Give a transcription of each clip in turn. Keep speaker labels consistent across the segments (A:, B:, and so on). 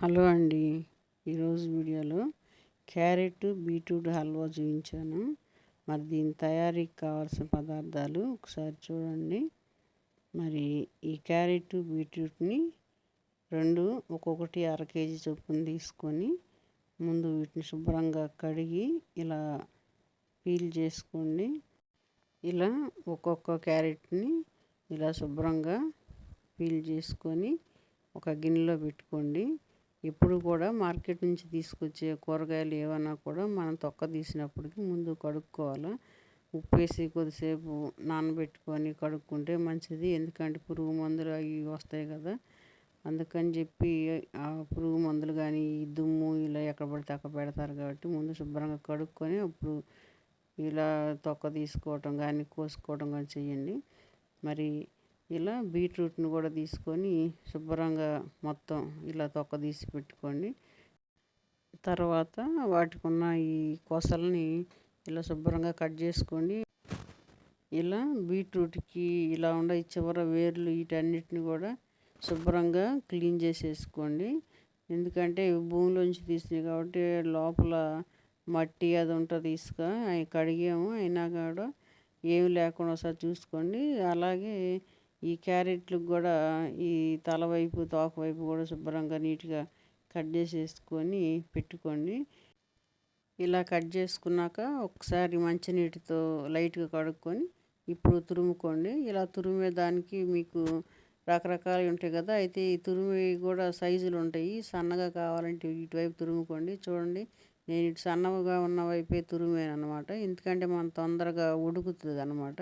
A: Hello అండి. ఈరోజు వీడియోలో క్యారెట్ బీట్రూట్ హల్వా చూపించాను. మరి దీని తయారీకి కావాల్సిన పదార్థాలు ఒకసారి చూడండి. మరి ఈ క్యారెట్ బీట్రూట్ని రెండు ఒక్కొక్కటి అర కేజీ చొప్పున తీసుకొని ముందు వీటిని శుభ్రంగా కడిగి ఇలా పీల్ చేసుకోండి. ఇలా ఒక్కొక్క క్యారెట్ని ఇలా శుభ్రంగా పీల్ చేసుకొని ఒక గిన్నెలో పెట్టుకోండి. ఎప్పుడు కూడా మార్కెట్ నుంచి తీసుకొచ్చే కూరగాయలు ఏవైనా కూడా మనం తొక్క తీసినప్పటికి ముందు కడుక్కోవాలి. ఉప్పు వేసి కొద్దిసేపు నానబెట్టుకొని కడుక్కుంటే మంచిది. ఎందుకంటే పురుగు మందులు అవి వస్తాయి కదా. అందుకని చెప్పి ఆ పురుగు మందులు కానీ దుమ్ము ఇలా ఎక్కడ పడితే అక్కడ పెడతారు కాబట్టి ముందు శుభ్రంగా కడుక్కొని అప్పుడు ఇలా తొక్క తీసుకోవటం కానీ కోసుకోవటం కానీ చేయండి మరి ఇలా బీట్రూట్ని కూడా తీసుకొని శుభ్రంగా మొత్తం ఇలా తొక్క తీసి పెట్టుకోండి. తర్వాత వాటికి ఉన్న ఈ కొసల్ని ఇలా శుభ్రంగా కట్ చేసుకోండి. ఇలా బీట్రూట్కి ఇలా ఉండే చివర వేర్లు వీటన్నిటిని కూడా శుభ్రంగా క్లీన్ చేసేసుకోండి. ఎందుకంటే భూమిలోంచి తీసినాయి కాబట్టి లోపల మట్టి అది ఉంటుంది ఇసుక అవి కడిగాము. అయినా కూడా ఏమి లేకుండా ఒకసారి చూసుకోండి. అలాగే ఈ క్యారెట్లకు కూడా ఈ తలవైపు తోకవైపు కూడా శుభ్రంగా నీట్గా కట్ చేసేసుకొని పెట్టుకోండి. ఇలా కట్ చేసుకున్నాక ఒకసారి మంచినీటితో లైట్గా కడుక్కొని ఇప్పుడు తురుముకోండి. ఇలా తురిమే దానికి మీకు రకరకాలు ఉంటాయి కదా. అయితే ఈ తురిమి కూడా సైజులు ఉంటాయి. సన్నగా కావాలంటే ఇటువైపు తురుముకోండి. చూడండి నేను ఇటు సన్నగా ఉన్న వైపే తురిమాను అనమాట ఎందుకంటే మనం తొందరగా ఉడుకుతుంది అనమాట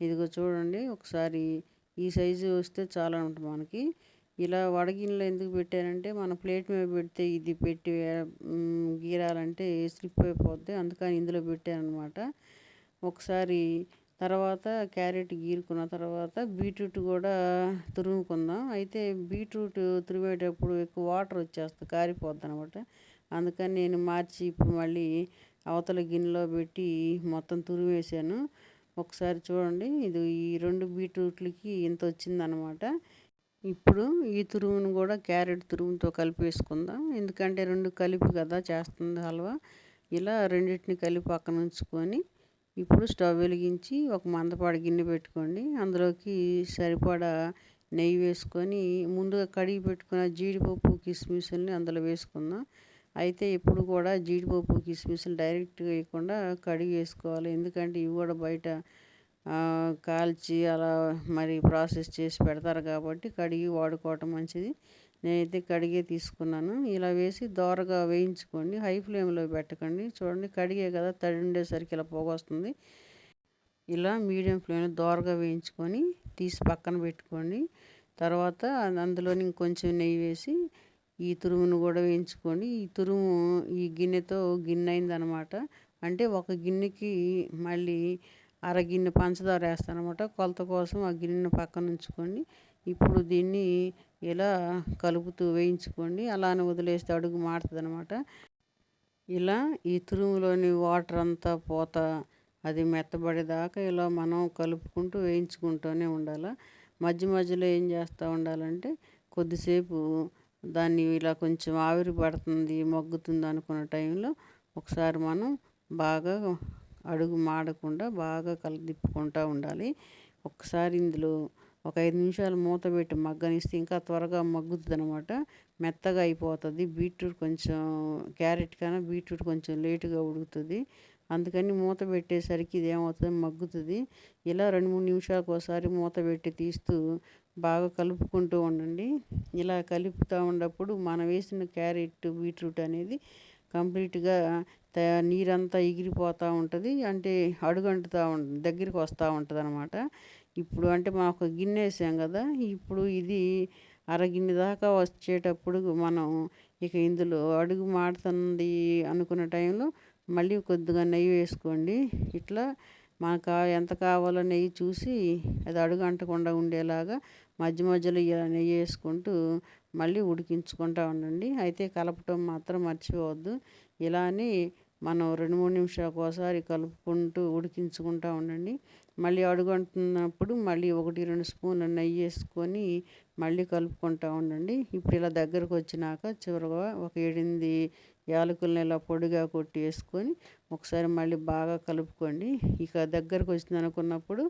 A: ఇదిగో చూడండి ఒకసారి ఈ సైజు వస్తే చాలా ఉంటుంది మనకి. ఇలా వడగిన్నెలో ఎందుకు పెట్టానంటే మన ప్లేట్ మీద పెడితే ఇది పెట్టి గీరాలంటే స్లిప్ అయిపోద్ది. అందుకని ఇందులో పెట్టానమాట ఒకసారి తర్వాత క్యారెట్ గీరుకున్న తర్వాత బీట్రూట్ కూడా తురుముకుందాం. అయితే బీట్రూట్ తురిమేటప్పుడు ఎక్కువ వాటర్ వచ్చేస్తుంది కారిపోద్ది అనమాట అందుకని నేను మార్చి ఇప్పుడు మళ్ళీ అవతల గిన్నెలో పెట్టి మొత్తం తురిమేసాను. ఒకసారి చూడండి. ఇది ఈ రెండు బీట్రూట్లకి ఇంత వచ్చిందనమాట ఇప్పుడు ఈ తురుమును కూడా క్యారెట్ తురుముతో కలిపి వేసుకుందాం. ఎందుకంటే రెండు కలిపి కదా చేస్తుంది హల్వా. ఇలా రెండింటిని కలిపి పక్కన ఉంచుకొని ఇప్పుడు స్టవ్ వెలిగించి ఒక మందపాడు గిన్నె పెట్టుకోండి. అందులోకి సరిపడా నెయ్యి వేసుకొని ముందుగా కడిగి పెట్టుకున్న జీడిపప్పు కిస్మిస్ని అందులో వేసుకుందాం. అయితే ఇప్పుడు కూడా జీడిపప్పు కిస్మిస్లు డైరెక్ట్గా వేయకుండా కడిగి వేసుకోవాలి. ఎందుకంటే ఇవి కూడా బయట కాల్చి అలా మరి ప్రాసెస్ చేసి పెడతారు కాబట్టి కడిగి వాడుకోవటం మంచిది. నేనైతే కడిగే తీసుకున్నాను. ఇలా వేసి దోరగా వేయించుకోండి. హై ఫ్లేమ్లో పెట్టకండి. చూడండి కడిగే కదా తడి ఉండేసరికి ఇలా పోగొస్తుంది ఇలా మీడియం ఫ్లేమ్లో దోరగా వేయించుకొని తీసి పక్కన పెట్టుకోండి. తర్వాత అందులోని ఇంకొంచెం నెయ్యి వేసి ఈ తురుమును కూడా వేయించుకోండి ఈ తురుము ఈ గిన్నెతో గిన్నె అయిందనమాట అంటే ఒక గిన్నెకి మళ్ళీ అర గిన్నె పంచదార వేస్తాను అనమాట కొలత కోసం ఆ గిన్నెను పక్కన ఉంచుకొని ఇప్పుడు దీన్ని ఇలా కలుపుతూ వేయించుకోండి. అలానే వదిలేస్తే అడుగు మారుతుంది అనమాట ఇలా ఈ తురుములోని వాటర్ అంతా పోత అది మెత్తబడేదాకా ఇలా మనం కలుపుకుంటూ వేయించుకుంటూనే ఉండాలి. మధ్య మధ్యలో ఏం చేస్తూ ఉండాలంటే కొద్దిసేపు దాన్ని ఇలా కొంచెం ఆవిరి పడుతుంది మొగ్గుతుంది అనుకున్న టైంలో ఒకసారి మనం బాగా అడుగు మాడకుండా బాగా తిప్పుకుంటూ ఉండాలి. ఒకసారి ఇందులో ఒక ఐదు నిమిషాలు మూత పెట్టి మగ్గనిస్తే ఇంకా త్వరగా మగ్గుతుంది అనమాట మెత్తగా అయిపోతుంది. బీట్రూట్ కొంచెం క్యారెట్ కన్నా బీట్రూట్ కొంచెం లేటుగా ఉడుకుతుంది. అందుకని మూత పెట్టేసరికి ఇది ఏమవుతుంది మగ్గుతుంది. ఇలా రెండు మూడు నిమిషాలకు ఒకసారి మూత పెట్టి తీస్తూ బాగా కలుపుకుంటూ ఉండండి. ఇలా కలుపుతూ ఉన్నప్పుడు మనం వేసిన క్యారెట్ బీట్రూట్ అనేది కంప్లీట్గా నీరంతా ఎగిరిపోతూ ఉంటుంది. అంటే అడుగంటుతూ ఉంటుంది దగ్గరికి వస్తూ ఉంటుంది అనమాట ఇప్పుడు అంటే మనం ఒక గిన్నె వేసాం కదా ఇప్పుడు ఇది అరగిన్నె దాకా వచ్చేటప్పుడు మనం ఇక ఇందులో అడుగు మాడుతుంది అనుకున్న టైంలో మళ్ళీ కొద్దిగా నెయ్యి వేసుకోండి. ఇట్లా మనకు ఎంత కావాలో నెయ్యి చూసి అది అడుగు అంటకుండా ఉండేలాగా మధ్య మధ్యలో ఇలా నెయ్యి వేసుకుంటూ మళ్ళీ ఉడికించుకుంటా ఉండండి. అయితే కలపటం మాత్రం మర్చిపోవద్దు. ఇలానే మనం రెండు మూడు నిమిషాలకు ఒకసారి కలుపుకుంటూ ఉడికించుకుంటూ ఉండండి. మళ్ళీ అడుగంటున్నప్పుడు మళ్ళీ ఒకటి రెండు స్పూన్లు నెయ్యి వేసుకొని మళ్ళీ కలుపుకుంటూ ఉండండి. ఇప్పుడు ఇలా దగ్గరకు వచ్చినాక చివరిగా ఒక ఏడెనిమిది యాలకులను ఇలా పొడిగా కొట్టి వేసుకొని ఒకసారి మళ్ళీ బాగా కలుపుకోండి. ఇక దగ్గరకు వచ్చింది అనుకున్నప్పుడు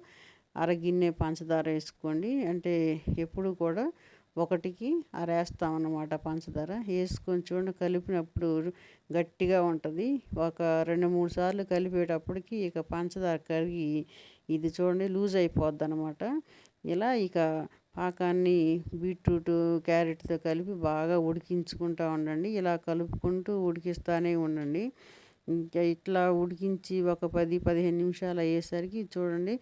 A: అరగిన్నె పంచదార వేసుకోండి. అంటే ఎప్పుడు కూడా ఒకటికి అరేస్తామన్నమాట పంచదార. వేసుకొని చూడండి కలిపినప్పుడు గట్టిగా ఉంటుంది. ఒక రెండు మూడు సార్లు కలిపేటప్పటికి ఇక పంచదార కరిగి ఇది చూడండి లూజ్ అయిపోద్ది అనమాట ఇలా ఇక పాకాన్ని బీట్రూట్ క్యారెట్తో కలిపి బాగా ఉడికించుకుంటూ ఉండండి. ఇలా కలుపుకుంటూ ఉడికిస్తూనే ఉండండి. ఇంకా ఇట్లా ఉడికించి ఒక పది పదిహేను నిమిషాలు అయ్యేసరికి చూడండి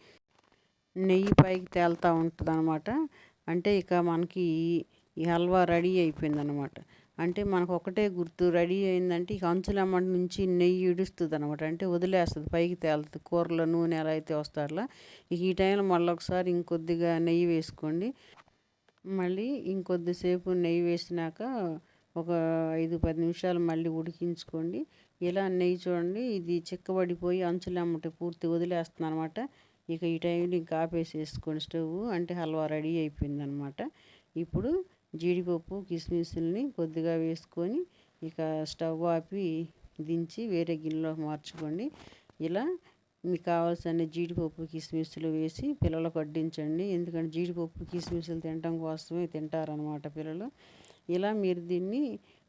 A: నెయ్యి పైకి తేలుతూ ఉంటుంది అనమాట అంటే ఇక మనకి ఈ హల్వా రెడీ అయిపోయింది అనమాట అంటే మనకు ఒకటే గుర్తు రెడీ అయిందంటే ఇక అంచులమ్మటి నుంచి నెయ్యి ఇడుస్తుంది అనమాట అంటే వదిలేస్తుంది పైకి తేలుతుంది కూరలో నూనె ఎలా అయితే వస్తారలా ఇక ఈ టైంలో మళ్ళీ ఒకసారి ఇంకొద్దిగా నెయ్యి వేసుకోండి. మళ్ళీ ఇంకొద్దిసేపు నెయ్యి వేసినాక ఒక ఐదు పది నిమిషాలు మళ్ళీ ఉడికించుకోండి. ఇలా నెయ్యి చూడండి ఇది చిక్కబడిపోయి అంచులమ్మట పూర్తి వదిలేస్తుంది అనమాట ఇక ఈ టైంలో ఇంకా ఆపేసేసుకోండి స్టవ్. అంటే హల్వా రెడీ అయిపోయింది అనమాట ఇప్పుడు జీడిపప్పు కిస్మిస్ని కొద్దిగా వేసుకొని ఇక స్టవ్ ఆపి దించి వేరే గిన్నెలో మార్చుకోండి. ఇలా మీకు కావాల్సిన జీడిపప్పు కిస్మిస్లు వేసి పిల్లలకు వడ్డించండి. ఎందుకంటే జీడిపప్పు కిస్మిస్లు తినడం కోసమే తింటారనమాట పిల్లలు. ఇలా మీరు దీన్ని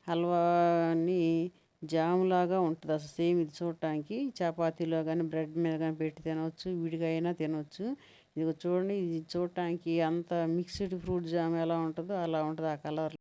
A: హల్వాని జాములాగా ఉంటుంది అసలు. సేమ్ ఇది చూడటానికి చపాతీలో కానీ బ్రెడ్ మీద కానీ పెట్టి తినవచ్చు విడిగా అయినా తినవచ్చు. ఇది చూడండి ఇది చూడటానికి అంత మిక్స్డ్ ఫ్రూట్ జామ్ ఎలా ఉంటుందో అలా ఉంటుంది ఆ కలర్